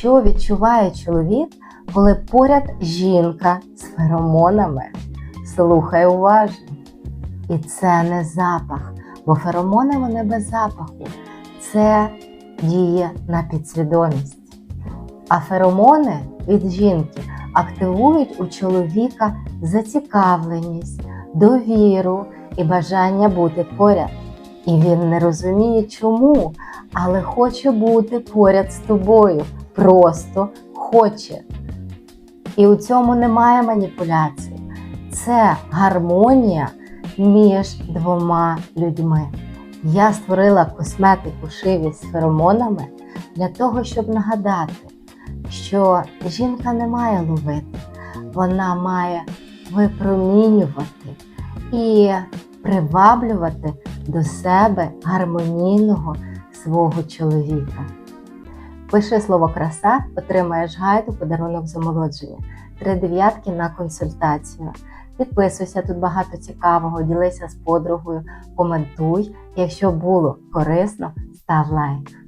що відчуває чоловік, коли поряд жінка з феромонами. Слухай уважно. І це не запах, бо феромони вони без запаху. Це діє на підсвідомість. А феромони від жінки активують у чоловіка зацікавленість, довіру і бажання бути поряд. І він не розуміє чому, але хоче бути поряд з тобою. Просто хоче. І у цьому немає маніпуляцій. Це гармонія між двома людьми. Я створила косметику шиві з феромонами для того, щоб нагадати, що жінка не має ловити, вона має випромінювати і приваблювати до себе гармонійного свого чоловіка. Пиши слово краса, отримаєш гайд у подарунок з омолодження. Три дев'ятки на консультацію. Підписуйся, тут багато цікавого, ділися з подругою, коментуй. Якщо було корисно, став лайк.